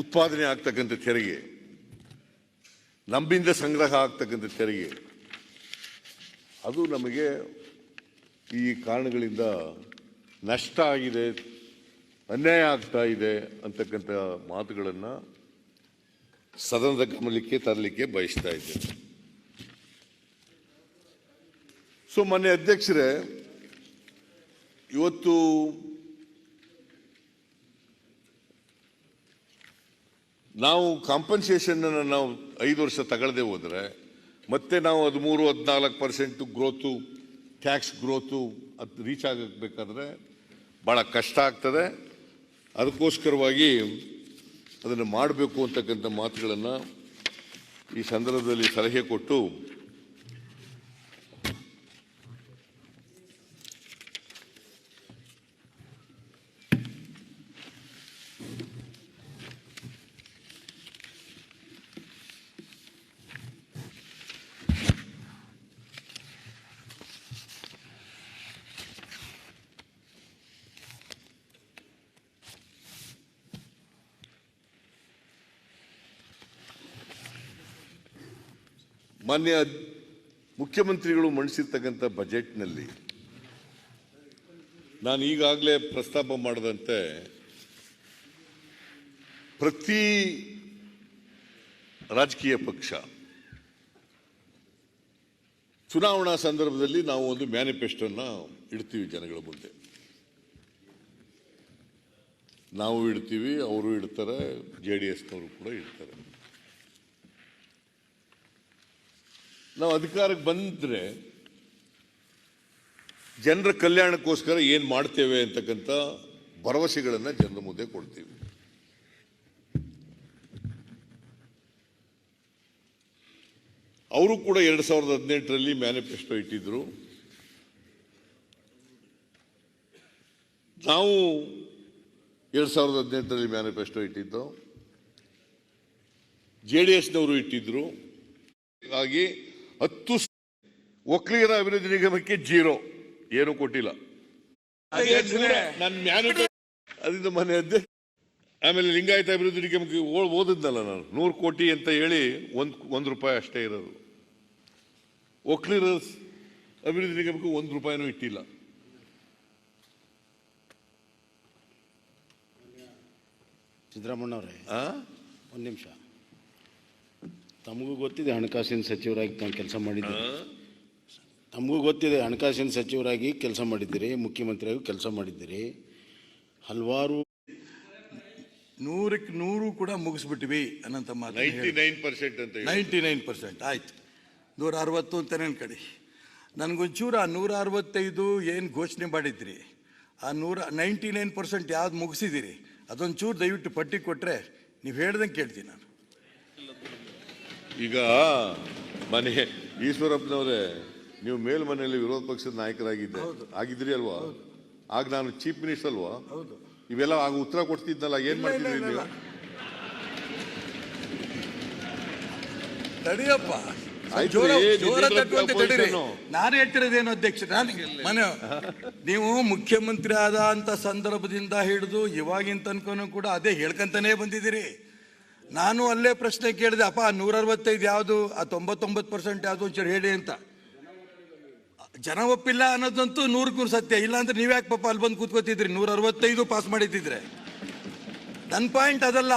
ಉತ್ಪಾದನೆ ಆಗ್ತಕ್ಕಂಥ ತೆರಿಗೆ ನಮ್ಮಿಂದ ಸಂಗ್ರಹ ಆಗ್ತಕ್ಕಂಥ ತೆರಿಗೆ, ಅದು ನಮಗೆ ಈ ಕಾರಣಗಳಿಂದ ನಷ್ಟ ಆಗಿದೆ, ಅನ್ಯಾಯ ಆಗ್ತಾ ಇದೆ ಅಂತಕ್ಕಂಥ ಮಾತುಗಳನ್ನು ಸದನದ ಗಮನಕ್ಕೆ ತರಲಿಕ್ಕೆ ಬಯಸ್ತಾ ಇದ್ದೇನೆ. ಸೊ ಮೊನ್ನೆ ಅಧ್ಯಕ್ಷರೇ, ಇವತ್ತು ನಾವು ಕಾಂಪನ್ಸೇಷನ್ ನಾವು ಐದು ವರ್ಷ ತಗೊಳ್ಳದೆ ಹೋದ್ರೆ, ಮತ್ತೆ ನಾವು ಹದಿಮೂರು ಹದಿನಾಲ್ಕು ಪರ್ಸೆಂಟ್ ಗ್ರೋತು ಟ್ಯಾಕ್ಸ್ ಗ್ರೋತು ಅದು ರೀಚ್ ಆಗಬೇಕಾದ್ರೆ ಭಾಳ ಕಷ್ಟ ಆಗ್ತದೆ. ಅದಕ್ಕೋಸ್ಕರವಾಗಿ ಅದನ್ನು ಮಾಡಬೇಕು ಅಂತಕ್ಕಂಥ ಮಾತುಗಳನ್ನು ಈ ಸಂದರ್ಭದಲ್ಲಿ ಸಲಹೆ ಕೊಟ್ಟು ಮಾನ್ಯ ಮುಖ್ಯಮಂತ್ರಿಗಳು ಮಂಡಿಸಿರ್ತಕ್ಕಂಥ ಬಜೆಟ್ನಲ್ಲಿ ನಾನು ಈಗಾಗಲೇ ಪ್ರಸ್ತಾಪ ಮಾಡದಂತೆ ಪ್ರತಿ ರಾಜಕೀಯ ಪಕ್ಷ ಚುನಾವಣಾ ಸಂದರ್ಭದಲ್ಲಿ ನಾವು ಒಂದು ಮ್ಯಾನಿಫೆಸ್ಟೋನ ಇಡ್ತೀವಿ ಜನಗಳ ಮುಂದೆ. ನಾವು ಇಡ್ತೀವಿ, ಅವರು ಇಡ್ತಾರೆ ಜೆ ಡಿ ಎಸ್ನವರು ಕೂಡ ಇಡ್ತಾರೆ. ನಾವು ಅಧಿಕಾರಕ್ಕೆ ಬಂದರೆ ಜನರ ಕಲ್ಯಾಣಕ್ಕೋಸ್ಕರ ಏನು ಮಾಡ್ತೇವೆ ಅಂತಕ್ಕಂಥ ಭರವಸೆಗಳನ್ನು ಜನರ ಮುಂದೆ ಕೊಡ್ತೀವಿ. ಅವರು ಕೂಡ ಎರಡು ಸಾವಿರದ ಹದಿನೆಂಟರಲ್ಲಿ ಮ್ಯಾನಿಫೆಸ್ಟೋ ಇಟ್ಟಿದ್ರು. ನಾವು ಎರಡು ಸಾವಿರದ ಹದಿನೆಂಟರಲ್ಲಿ ಮ್ಯಾನಿಫೆಸ್ಟೋ ಇಟ್ಟಿದ್ದು. ಜೆ ಡಿ ಎಸ್ನವರು ಇಟ್ಟಿದ್ದರು ಹಾಗಾಗಿ ಹತ್ತು ಒಕ್ಕಲಿಗರ ಅಭಿವೃದ್ಧಿ ನಿಗಮಕ್ಕೆ ಜೀರೋ. ಏನು ಕೊಟ್ಟಿಲ್ಲ. ನನ್ನ ಮನೆ ಅಧ್ಯಕ್ಷ ಆಮೇಲೆ ಲಿಂಗಾಯತ ಅಭಿವೃದ್ಧಿ ನಿಗಮಕ್ಕೆ ಓದಿದ್ನಲ್ಲ ನಾನು. ನೂರು ಕೋಟಿ ಅಂತ ಹೇಳಿ ಒಂದು ಒಂದ್ ರೂಪಾಯಿ ಅಷ್ಟೇ ಇರೋದು. ಒಕ್ಕಲಿಗರ ಅಭಿವೃದ್ಧಿ ನಿಗಮಕ್ಕೆ ಒಂದ್ ರೂಪಾಯಿನೂ ಇಟ್ಟಿಲ್ಲ. ಸಿದ್ದರಾಮಣ್ಣವ್ರೆ ಆ? ಒಂದು ನಿಮಿಷ. ತಮಗೂ ಗೊತ್ತಿದೆ ಹಣಕಾಸಿನ ಸಚಿವರಾಗಿ ತಾನು ಕೆಲಸ ಮಾಡಿದ್ದೀರಿ ತಮಗೂ ಗೊತ್ತಿದೆ ಹಣಕಾಸಿನ ಸಚಿವರಾಗಿ ಕೆಲಸ ಮಾಡಿದ್ದೀರಿ ಮುಖ್ಯಮಂತ್ರಿಯಾಗಿ ಕೆಲಸ ಮಾಡಿದ್ದೀರಿ ಹಲವಾರು ನೂರಕ್ಕೆ ನೂರು ಕೂಡ ಮುಗಿಸ್ಬಿಟ್ವಿ ಅನ್ನಂತ ಮಾತು ನೈಂಟಿ ನೈನ್ ಪರ್ಸೆಂಟ್ ಅಂತ ಹೇಳಿ. ನೈಂಟಿ ನೈನ್ ಪರ್ಸೆಂಟ್ ಆಯ್ತು. ನೂರ ಅರವತ್ತು ಅಂತ ಕಡೆ ನನಗೊಂಚೂರು ಆ ನೂರ ಅರವತ್ತೈದು ಏನು ಘೋಷಣೆ ಮಾಡಿದ್ರಿ? ಆ ನೂರ ನೈಂಟಿ ನೈನ್ ಪರ್ಸೆಂಟ್ ಯಾವ್ದು ಮುಗಿಸಿದ್ದೀರಿ ಅದೊಂಚೂರು ದಯವಿಟ್ಟು ಪಟ್ಟಿ ಕೊಟ್ಟರೆ ನೀವು ಹೇಳ್ದಂಗೆ ಕೇಳ್ತೀನಿ ನಾನು. ಈಗ ಮನೆ ಈಶ್ವರಪ್ಪನವರೇ ನೀವು ಮೇಲ್ಮನೆಯಲ್ಲಿ ವಿರೋಧ ಪಕ್ಷದ ನಾಯಕರಾಗಿದ್ದೆ. ಆಗಿದ್ರಿ ಅಲ್ವಾ? ಆಗ ನಾನು ಚೀಫ್ ಮಿನಿಸ್ಟರ್ ಅಲ್ವಾ? ಇವೆಲ್ಲ ಆಗ ಉತ್ತರ ಕೊಡ್ತಿದ್ನಲ್ಲ ಏನ್ ಮಾಡ್ತಿದ್ರಿ ನೀವು? ತಡಿಯಪ್ಪ. ಆಯ್ತು, ಜೋರ ಏ, ಜೋರ ನಿಮ್ಮಿಂದ ತಟ್ಟುವಂತೆ ತಡೀರಿ. opposition. ನಾನು ಹೇಳ್ತಿರೋದೇನು ಅಧ್ಯಕ್ಷ? ನಾನು ಮನೆ ನೀವು ಮುಖ್ಯಮಂತ್ರಿ ಆದ ಅಂತ ಸಂದರ್ಭದಿಂದ ಹಿಡಿದು ಇವಾಗಿನ ತನಕನೂ ಕೂಡ ಅದೇ ಹೇಳ್ಕಂತಾನೆ ಬಂದಿದ್ದೀರಿ. ನಾನು ಅಲ್ಲೇ ಪ್ರಶ್ನೆ ಕೇಳಿದೆ, ಅಪ್ಪ ನೂರ ಅರವತ್ತೈದು ಯಾವುದು, ಆ ತೊಂಬತ್ತೊಂಬತ್ತು ಪರ್ಸೆಂಟ್ ಯಾವುದು ಒಂಚೂರು ಹೇಳಿ ಅಂತ. ಜನ ಒಪ್ಪಿಲ್ಲ ಅನ್ನೋದಂತೂ ನೂರಕ್ಕೆ ನೂರು ಸತ್ಯ. ಇಲ್ಲ ಅಂದ್ರೆ ನೀವ್ಯಾಕೆ ಪಾಪ ಅಲ್ಲಿ ಬಂದು ಕೂತ್ಕೋತಿದ್ರಿ? ನೂರ ಅರವತ್ತೈದು ಪಾಸ್ ಮಾಡಿದ್ದಿದ್ರೆ. ನನ್ನ ಪಾಯಿಂಟ್ ಅದಲ್ಲ.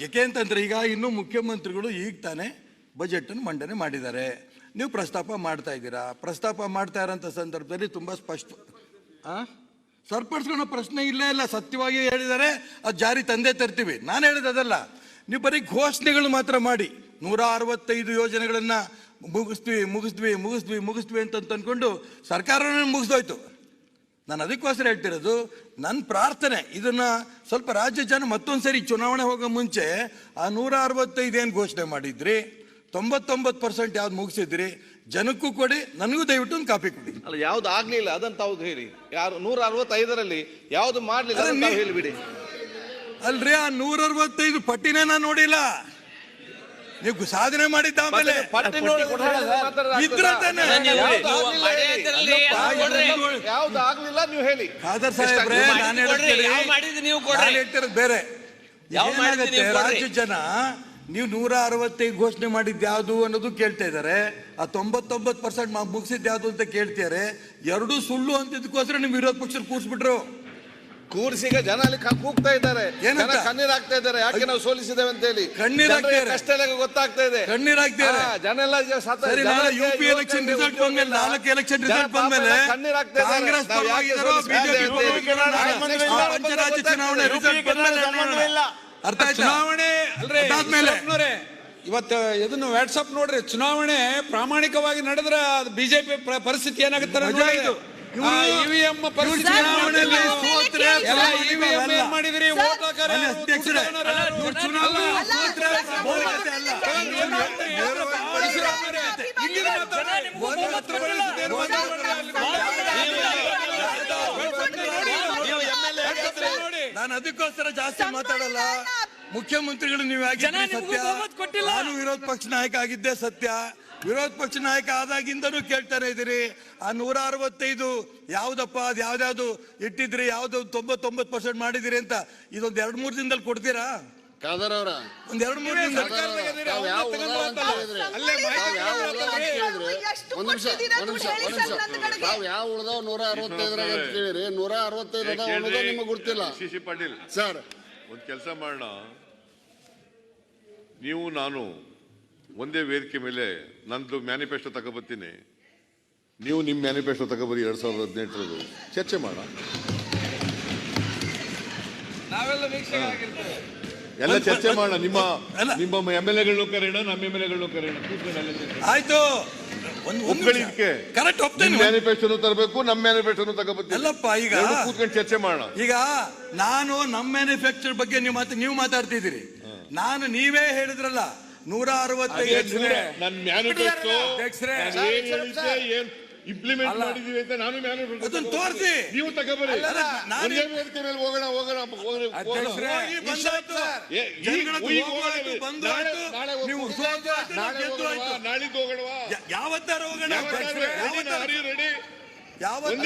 ಯಾಕೆ ಅಂತಂದ್ರೆ ಈಗ ಇನ್ನೂ ಮುಖ್ಯಮಂತ್ರಿಗಳು ಈಗ ತಾನೇ ಬಜೆಟನ್ನು ಮಂಡನೆ ಮಾಡಿದ್ದಾರೆ. ನೀವು ಪ್ರಸ್ತಾಪ ಮಾಡ್ತಾ ಇದ್ದೀರಾ? ಪ್ರಸ್ತಾಪ ಮಾಡ್ತಾ ಇರೋಂಥ ಸಂದರ್ಭದಲ್ಲಿ ತುಂಬ ಸ್ಪಷ್ಟ? ಸರಿಪಡಿಸ್ಕೊಳ್ಳೋ ಪ್ರಶ್ನೆ ಇಲ್ಲೇ ಇಲ್ಲ. ಸತ್ಯವಾಗಿ ಹೇಳಿದ್ದಾರೆ. ಅದು ಜಾರಿ ತಂದೆ ತರ್ತೀವಿ. ನಾನು ಹೇಳಿದ ಅದಲ್ಲ. ನೀವು ಬರೀ ಘೋಷಣೆಗಳು ಮಾತ್ರ ಮಾಡಿ. ನೂರ ಅರವತ್ತೈದು ಯೋಜನೆಗಳನ್ನು ಮುಗಿಸ್ತೀವಿ ಮುಗಿಸ್ತೀವಿ ಮುಗಿಸ್ತೀವಿ ಮುಗಿಸ್ತೀವಿ ಅಂತ ಅಂದ್ಕೊಂಡು ಸರ್ಕಾರವೇ ಮುಗಿಸೋಯ್ತು ನಾನು ಅದಕ್ಕೋಸ್ಕರ ಹೇಳ್ತಿರೋದು ನನ್ನ ಪ್ರಾರ್ಥನೆ ಇದನ್ನು ಸ್ವಲ್ಪ ರಾಜ್ಯ ಜನ ಮತ್ತೊಂದು ಸರಿ ಚುನಾವಣೆ ಹೋಗೋ ಮುಂಚೆ ಆ ನೂರ ಅರವತ್ತೈದು ಏನು ಘೋಷಣೆ ಮಾಡಿದ್ರಿ? ತೊಂಬತ್ತೊಂಬತ್ತು ಪರ್ಸೆಂಟ್ ಯಾವ್ದು ಮುಗಿಸಿದ್ರಿ? ಜನಕ್ಕೂ ಕೊಡಿ ನನಗೂ ದಯವಿಟ್ಟು ಒಂದು ಕಾಪಿ ಕೊಡಿ. ಅಲ್ಲ ಯಾವ್ದು ಆಗ್ಲಿಲ್ಲ ಅದಂತ ಹೌದು ಹೇಳಿ. ಯಾರು ನೂರ ಅರವತ್ತೈದರಲ್ಲಿ ಯಾವ್ದು ಮಾಡ್ಲಿಲ್ಲ ಹೇಳಿಬಿಡಿ. ಅಲ್ರಿ ಆ ನೂರ ಅರವತ್ತೈದು ಪಟ್ಟಿನೇ ನಾನು ನೋಡಿಲ್ಲ. ನೀವು ಸಾಧನೆ ಮಾಡಿದ್ದ ಆಮೇಲೆ. ಪಟ್ಟಿ ನೋಡಿ ಮಾತಾಡೋದು ಇದ್ರೆ ತಾನೇ. ಯಾವ್ದು ಆಗ್ಲಿಲ್ಲ ನೀವು ಹೇಳಿ. ಖಾದರ್ ಸಾಹೇಬ್ರೆ ನಾನು ಹೇಳ್ತಿರೋದು ಬೇರೆ. ಯಾವ ಏನಾಗತ್ತೆ, ನೀವು. ರಾಜ್ಯ ಜನ ನೀವು ನೂರ ಅರವತ್ತೈದು ಘೋಷಣೆ ಮಾಡಿದ್ದು ಯಾವುದು ಅನ್ನೋದು ಕೇಳ್ತಾ ಇದ್ದಾರೆ ಆ ತೊಂಬತ್ತೊಂಬತ್ತು ಪರ್ಸೆಂಟ್ ಮುಗಿಸಿದ್ದು ಯಾವುದು ಅಂತ ಕೇಳ್ತಿದ್ದಾರೆ ಎರಡೂ ಸುಳ್ಳು ಅಂತಿದ್ದಕ್ಕೋಸ್ಕರ ನಿಮ್ ವಿರೋಧ ಪಕ್ಷ ಕೂರ್ಸ್ಬಿಟ್ರು. ಕೂರ್ಸಿಗ ಜನ ಅಲ್ಲಿ ಕೂಗ್ತಾ ಇದ್ದಾರೆ? ಜನ ಕಣ್ಣೀರ್ ಹಾಕ್ತಾ ಇದ್ದಾರೆ ಯಾಕೆ ನಾವು ಸೋಲಿಸಿದ್ದೇವೆ ಅಂತ ಹೇಳಿ ಕಣ್ಣೀರ್. ಕಷ್ಟ ಎಲ್ಲ ಗೊತ್ತಾಗ್ತಾ ಇದೆ ಕಣ್ಣೀರ್ ಹಾಕ್ತಾರೆ. ಜನ ಎಲ್ಲ ಯು ಪಿ ಎಲೆಕ್ಷನ್ ರಿಸಲ್ಟ್ ಬಂದ್ಮೇಲೆ. ನಾಲ್ಕು ಎಲೆಕ್ಷನ್ ರಿಸಲ್ಟ್ ಬಂದ್ಮೇಲೆ ಕಣ್ಣೀರ್ ಹಾಕ್ತಾ ಇದ್ದಾರೆ. ಚುನಾವಣೆ. ಅರ್ಥ ಚುನಾವಣೆ ಅಲ್ರಿ ಇವತ್ತು ಇದನ್ನು ವಾಟ್ಸಪ್ ನೋಡ್ರಿ ಚುನಾವಣೆ ಪ್ರಾಮಾಣಿಕವಾಗಿ ನಡೆದ್ರೆ ಬಿಜೆಪಿ ಪರಿಸ್ಥಿತಿ ಏನಾಗುತ್ತೆ ಇವಿಎಂ ಪರಿಸ್ಥಿತಿ ಎಲ್ಲ ಸೋಲಿಗೆ ಇವಿಎಂ ಅಲ್ಲ. ಏನ್ ಮಾಡಿದ್ರಿ ಸರ್, ಓಟ್ ಹಾಕರ ಅಲ್ಲಿ ಅಧ್ಯಕ್ಷರೇ, ಇವ್ರು ಚುನಾವಣೆ ಸೋತ್ರೆ ಬಹುಮತ ಅಲ್ಲ. ನಾನು ಅದಕ್ಕೋಸ್ಕರ ಜಾಸ್ತಿ ಮಾತಾಡಲ್ಲ ಮುಖ್ಯಮಂತ್ರಿಗಳು ನೀವು ಜನ ನಿಮ್ಗೂ ಸತ್ಯ ಬಹುಮತ ಕೊಟ್ಟಿಲ್ಲ. ನಾನು ವಿರೋಧ ಪಕ್ಷ ನಾಯಕ ಆಗಿದ್ದೆ ಸತ್ಯ ವಿರೋಧ ಪಕ್ಷ ನಾಯಕ ಆದಾಗಿಂದನೂ ಕೇಳ್ತಾನೆ ಇದ್ದೀರಿ. ಆ ನೂರ ಅರವತ್ತೈದು ಯಾವುದಪ್ಪ ಅದು ಯಾವ್ದಾವ್ದು ಇಟ್ಟಿದ್ರಿ ಯಾವ್ದು ತೊಂಬತ್ತೊಂಬತ್ತು ಪರ್ಸೆಂಟ್ ಮಾಡಿದಿರಿ ಅಂತ ಇದೊಂದು ಎರಡು ಮೂರು ದಿನದಲ್ಲಿ ಕೊಡ್ತೀರಾ? ಖಾದರ್ ಅವರ. ಒಂದ್ ಎರಡು ಮೂರ್? ಒಂದ್ ನಿಮಿಷ ಒಂದ್ ನಿಮಿಷ ಒಂದ್ ನಿಮಿಷ ತಾವ್ ಯಾವ ಉಳ್ದಾವ್ ನೂರ ಅರವತ್ತೈದರಾಗ ಅಂತ ಕೇಳಿರಿ. ನೂರ ಅರವತ್ತೈದು ಅದಾವ ಅನ್ನೋದು ನಿಮಗೆ ಗೊತ್ತಿಲ್ಲ. C C Patil. ಸರ್. ಒಂದು ಕೆಲಸ ಮಾಡೋಣ ನೀವು ನಾನು ಒಂದೇ ವೇದಿಕೆ ಮೇಲೆ ನಂದು ಮ್ಯಾನಿಫೆಸ್ಟೋ ತಗೋಬರ್ತೀನಿ ನೀವು ನಿಮ್ಮ ಮ್ಯಾನಿಫೆಸ್ಟೋ ತಗೋಬರಿ ಎರಡ್ ಸಾವಿರದ ಹದಿನೆಂಟರದು ಚರ್ಚೆ ಮಾಡೋಣ ನಾವೆಲ್ಲ ವೀಕ್ಷಕರಾಗಿರ್ತೇವೆ. ಎಲ್ಲ ಚರ್ಚೆ ಮಾಡೋಣ ನಿಮ್ಮ ಅಲ್ಲ. ನಿಮ್ಮ ಎಂ ಎಲ್ ಎಗಳನ್ನು ಕರೆಯೋಣ ನಮ್ಮ ಎಂ ಎಲ್ ಎಗಳನ್ನು ಕರೆಯೋಣ. ಆಯ್ತು. ಕರೆಕ್ಟ್ ಒಪ್ತೇನೆ. ಮ್ಯಾನಿಫೆಸ್ಟೋನು ತರಬೇಕು ನಮ್ಮ ಮ್ಯಾನಿಫೆಸ್ಟೋನು ತಗೋಬೇಕು ಅಲ್ಲಪ್ಪ, ಈಗ- ಎರಡು ಕೂತ್ಕೊಂಡು ಚರ್ಚೆ ಮಾಡೋಣ ಈಗ ನಾನು ನಮ್ಮ ಮ್ಯಾನುಫ್ಯಾಕ್ಚರ್ ಬಗ್ಗೆ ನೀವು ಮಾತು ನೀವು ಮಾತಾಡ್ತಿದ್ದೀರಿ. ನಾನು ನೀವೇ ಹೇಳಿದ್ರಲ್ಲ ನೂರ ಅರವತ್ತೈದು ನನ್ನ ಮ್ಯಾನಿಫೆಸ್ಟೋ ನಾನು ಏನ್ ಹೇಳಿದ್ದೆ ಏನ್ ಇಂಪ್ಲಿಮೆಂಟ್ ಮಾಡಿದೀವಿ ಅಂತ ನಾನು ಮ್ಯಾನಿಫೆಸ್ಟೋ ಅದನ್ನ ತೋರಿಸಿ ನೀವು ತಗೋಬರಿ ಒಂದೇ ವೇದಿಕೆ ಹೋಗಣ ಹೋಗೋಣ. ಹೋಗಿ ಬಂದಾಯ್ತು ಏ, ಈ- ಜನಗಳ ಈಗ ಹೋಗೋಣ. ಬಂದು ನಾಳೆ- ಆಯ್ತು. ನಾಳೆ ನೀವು ಹೋಗೋಣ. ಸೋತು ಆಯ್ತು, ನಾಳೆ ಗೆದ್ದು ಹೋಗೋಣವಾ? ಆಯ್ತು. ನಾಳಿದ್ದು ಹೋಗೋಣವಾ? ಯ- ಯಾವತ್ತಾರು ಹೋಗೋಣ ಯಾವತ್ತಾರು ready ನಾ? Are you ready? ಯಾವತ್ತಾರು-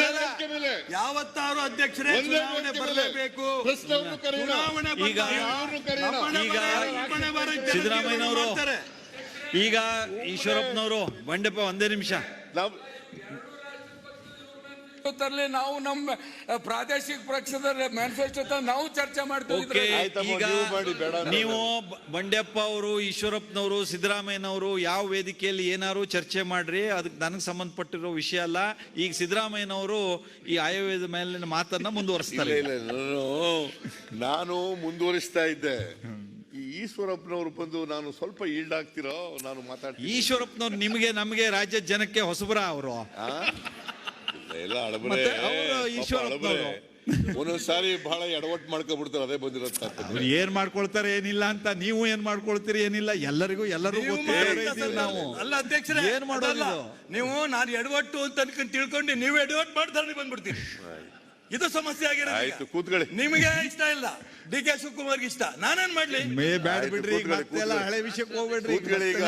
ಅಧ್ಯಕ್ಷರೇ ಚುನಾವಣೆ ಬರಲೇಬೇಕು. ಚುನಾವಣೆ ಈಗ-. ಈಗ ಸಿದ್ದರಾಮಯ್ಯನವರು ಈಗ ಈಶ್ವರಪ್ಪನವರು ಬಂಡೆಪ್ಪ ಒಂದೇ ನಿಮಿಷ. ತರಲಿ ನಾವು ನಮ್ಮ ಪ್ರಾದೇಶಿಕ ಪಕ್ಷದ ಮ್ಯಾನಿಫೆಸ್ಟೋ ನಾವು ಚರ್ಚೆ ಮಾಡ್ತೀವಿ ಈಗ ನೀವು ಮಾಡಿ, ಬೇಡ ನೀವು ಬ- ಬಂಡೆಪ್ಪ ಅವರು ಈಶ್ವರಪ್ಪನವರು ಸಿದ್ದರಾಮಯ್ಯನವರು ಯಾವ ವೇದಿಕೆಯಲ್ಲಿ ಏನಾರು ಚರ್ಚೆ ಮಾಡ್ರಿ ಅದಕ್ಕೆ ನನಗೆ ಸಂಬಂಧಪಟ್ಟಿರೋ ವಿಷಯ ಅಲ್ಲ. ಈಗ ಸಿದ್ದರಾಮಯ್ಯನವರು ಈ ಆಯುರ್ವೇದ ಮೇಲಿನ ಮಾತನ್ನ ಮುಂದುವರಿಸ್ತಾರೆ. ಇಲ್ಲ ನಾನು ನಾನು ಮುಂದುವರಿಸ್ತಾ ಇದ್ದೆ. ಈಶ್ವರಪ್ಪನವರು ಬಂದು ನಾನು ಸ್ವಲ್ಪ ಈಲ್ಡ್ ಆಗ್ತಿರೋ ನಾನು ಮಾತಾಡ್ತೀನಿ. ಈಶ್ವರಪ್ಪನವ್ರು ನಿಮಗೆ ನಮಗೆ ರಾಜ್ಯದ ಜನಕ್ಕೆ ಹೊಸಬರ ಅವರು. ಈಶ್ವರಪ್ಪನವರು. ಒಂದೊಂದ್ಸಾರಿ ಬಹಳ ಎಡವಟ್ಟು ಮಾಡ್ಕೊಬಿಡ್ತಾರೆ ಅದೇ ಬಂದಿರೋ ಅವ್ರು ಏನ್ ಮಾಡ್ಕೊಳ್ತಾರೆ ಏನಿಲ್ಲ ಅಂತ ನೀವು ಏನ್ ಮಾಡ್ಕೊಳ್ತೀರಿ ಏನಿಲ್ಲ ಎಲ್ಲರಿಗೂ ಎಲ್ಲರೂ ನೀವು ಅಲ್ಲ ಅಧ್ಯಕ್ಷರೇ ಏನ್ ಮಾಡೋಲ್ಲ ನೀವು? ನಾನು ಎಡವಟ್ಟು ಅಂತ ಅನ್ಕೊಂಡು ತಿಳ್ಕೊಂಡು ನೀವು ಎಡವಟ್ಟು ಮಾಡ್ತಾರೆ ಬಂದ್ಬಿಡ್ತೀರಿ ಇದು ಸಮಸ್ಯೆ ಆಗಿರೋದು ಆಯ್ತು ಈಗ. ಕೂತ್ಕೊಳ್ಳಿ. ನಿಮಗೆ ಇಷ್ಟ ಇಲ್ಲ. ಡಿ ಕೆ ಶಿವಕುಮಾರ್ಗೆ ಇಷ್ಟ. ನಾನೇನ್ ಮಾಡ್ಲಿ? ಮೇ ಬ್ಯಾಡ ಆಯ್ತು, ಬಿಡ್ರಿ ಈಗ ಕೂತ್ಕೊಳ್ಳಿ, ಕೂತ್ಕೊಳ್ಳಿ. ಹಳೆ ವಿಷಯಕ್ಕೆ ಹೋಗ್ಬೇಡ್ರಿ ಈಗ ಕೂತ್ಕೊಳ್ಳಿ ಈಗ.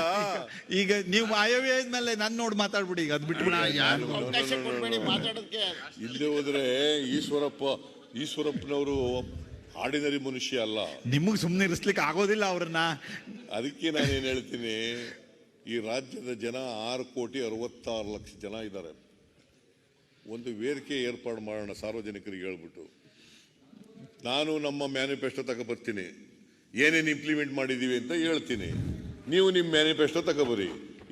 ಈಗ ನೀವು ಆಯವ್ಯ ಮೇಲೆ ನನ್ ನೋಡ್ ಮಾತಾಡ್ಬಿಡಿ ಈಗ ಅದ್ ಬಿಟ್ಬಿಡಿ. ಅವಕಾಶ ಕೊಡ್ಬೇಡಿ ಮಾತಾಡೋದಕ್ಕೆ ಇಲ್ಲೇ ಹೋದ್ರೆ ಈಶ್ವರಪ್ಪ ಈಶ್ವರಪ್ಪನವರು ಆರ್ಡಿನರಿ ಮನುಷ್ಯ ಅಲ್ಲ. ನಿಮಗ್ ಸುಮ್ನೆ ಇರಿಸ್ಲಿಕ್ಕೆ ಆಗೋದಿಲ್ಲ ಅವ್ರನ್ನ. ಅದಕ್ಕೆ ನಾನೇನ್ ಹೇಳ್ತೀನಿ ಈ ರಾಜ್ಯದ ಜನ ಆರು ಕೋಟಿ ಅರವತ್ತಾರು ಲಕ್ಷ ಜನ ಇದ್ದಾರೆ. ಒಂದು ವೇದಿಕೆ ಏರ್ಪಾಡು ಮಾಡೋಣ ಸಾರ್ವಜನಿಕರಿಗೆ ಹೇಳ್ಬಿಟ್ಟು ನಾನು ನಮ್ಮ ಮ್ಯಾನಿಫೆಸ್ಟೋ ತಗೊಬರ್ತೀನಿ ಏನೇನು ಇಂಪ್ಲಿಮೆಂಟ್ ಮಾಡಿದ್ದೀವಿ ಅಂತ ಹೇಳ್ತೀನಿ ನೀವು ನಿಮ್ಮ ಮ್ಯಾನಿಫೆಸ್ಟೋ ತಗೊಬರಿ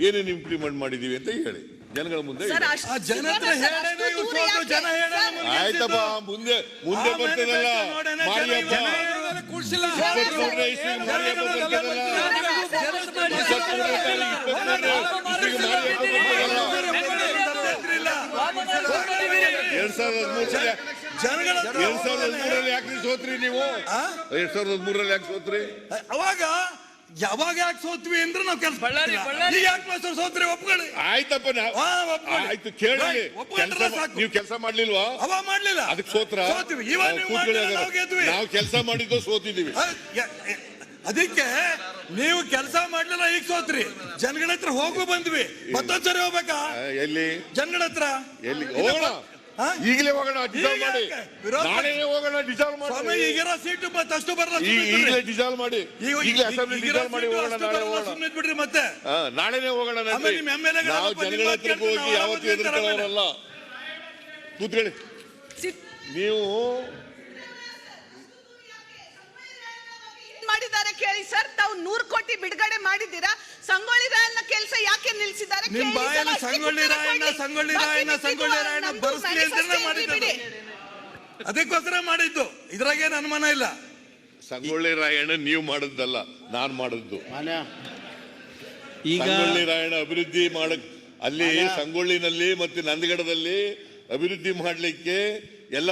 ಏನೇನು ಇಂಪ್ಲಿಮೆಂಟ್ ಮಾಡಿದ್ದೀವಿ ಅಂತ ಹೇಳಿ ಜನಗಳ ಮುಂದೆ ಆಯ್ತಪ್ಪ ಮುಂದೆ ಮುಂದೆ ಬರ್ತದಲ್ಲ manifesto ಸಾವಿರದ ಹದಿಮೂರರಲ್ಲಿ ಜನಗಳ ಎರಡ್ ಸಾವಿರದ ಹದಿಮೂರರಲ್ಲಿ ಯಾಕೆ ಸೋತ್ರಿ ನೀವು? ಆ? ಎರಡ್ ಸಾವಿರದ ಹದಿಮೂರರಲ್ಲಿ ಯಾಕೆ ಸೋತ್ರಿ? ಅವಾಗ ಯಾವಾಗ ಯಾಕೆ ಸೋತ್ವಿ ಅಂದ್ರೆ ನಾವು ಕೆಲಸ ಬಳ್ಳಾರಿ, ಬಳ್ಳಾರಿ. ಯಾಕೆ ಸೋತ್ರಿ? ಒಪ್ಕೊಳ್ಳಿ. ಆಯ್ತಪ್ಪ ನಾವು. ಆಯ್ತು ಕೇಳಿ. ನೀವು ಕೆಲಸ ಮಾಡ್ಲಿಲ್ವಾ? ಅವ ಮಾಡ್ಲಿಲ್ಲ. ಅದಕ್ಕೆ ಸೋತ್ರ? ಸೋತ್ವಿ. ಇವಾಗ ನೀವು ಗೆದ್ವಿ. ಕೆಲಸ ಮಾಡಿದ್ದು ಸೋತಿದ್ದೀವಿ. ಅದಕ್ಕೆ ನೀವು ಕೆಲಸ ಮಾಡ್ಲಿಲ್ಲ ಈಗ ಸೋತ್ರಿ. ಜನಗಳ ಹತ್ರ ಹೋಗು ಬಂದ್ವಿ. ಮತ್ತೊಂದ್ಸರಿ ಹೋಗ್ಬೇಕಾ? ಎಲ್ಲಿ? ಜನಗಳ ಹತ್ರ ಎಲ್ಲಿ ಹೋಗೋಣ? ಈಗಲೇ ಹೋಗೋಣ ಡಿಸಾಲ್ವ್ ಮಾಡಿ. ನಾಳೆನೇ ಹೋಗೋಣ ಡಿಸಾಲ್ವ್ ಸ್ವಾಮಿ ಮಾಡಿ ಈಗಿರೋ ಸೀಟು ಮತ್ತಷ್ಟು ಬರಲ್ಲ ಈ- ಈಗಲೇ ಡಿಸಾಲ್ವ್ ಮಾಡಿ. ಈಗ ಈಗಲೇ ಅಸೆಂಬ್ಲಿ ಡಿಸಾಲ್ವ್ ಮಾಡಿ ಹೋಗೋಣ ನಾಳೆ ಬರಲ್ಲ, ಹೋಗೋಣ. ಬಿಡ್ರಿ ಮತ್ತೆ. ಹಾ, ನಾಳೆನೇ ಹೋಗೋಣ ನಾವು ಜನಗಳ ಹತ್ರಕ್ಕೆ ಹೋಗಿ ಯಾವತ್ತೂ ಎದುರ್ಕೊಳ್ಳೋರಲ್ಲ ಕೂತ್ಕೊಳ್ಳಿ. ನೀವು ಮಾಡಿದ್ದಾರೆ ಕೇಳಿ ಸರ್ ತಾವು ನೂರ್ ಕೋಟಿ ಬಿಡುಗಡೆ ಮಾಡಿದ್ದೀರಾ? ಸಂಗೊಳ್ಳಿ ರಾಯಣ್ಣ ಕೆಲಸ ಯಾಕೆ ನಿಲ್ಸಿದ್ದಾರೆ? ನಿಮ್ ಕೇಳಿ ಬಾಯಲ್ಲಿ ಸಂಗೊಳ್ಳಿ ರಾಯಣ್ಣ ಸಂಗೊಳ್ಳಿ ರಾಯಣ್ಣ ಸಂಗೊಳ್ಳಿ ರಾಯಣ್ಣ ಬರ್ಸ್ಲಿ ಮಾಡಿದ್ದು. ಅದಕ್ಕೋಸ್ಕರ ಮಾಡಿದ್ದು. ಇದ್ರಾಗೇನು ಅನುಮಾನ ಇಲ್ಲ. ಸಂಗೊಳ್ಳಿ ರಾಯಣ್ಣ ನೀವು ಮಾಡಿದ್ದಲ್ಲ ನಾನ್ ಮಾಡಿದ್ದು. ಈಗ ಸಂಗೊಳ್ಳಿ ರಾಯಣ್ಣ ಅಭಿವೃದ್ಧಿ ಮಾಡಕ್ ಅಲ್ಲಿ ಸಂಗೊಳ್ಳಿನಲ್ಲಿ ಮತ್ತೆ ನಂದಗಡದಲ್ಲಿ ಅಭಿವೃದ್ಧಿ ಮಾಡ್ಲಿಕ್ಕೆ ಎಲ್ಲ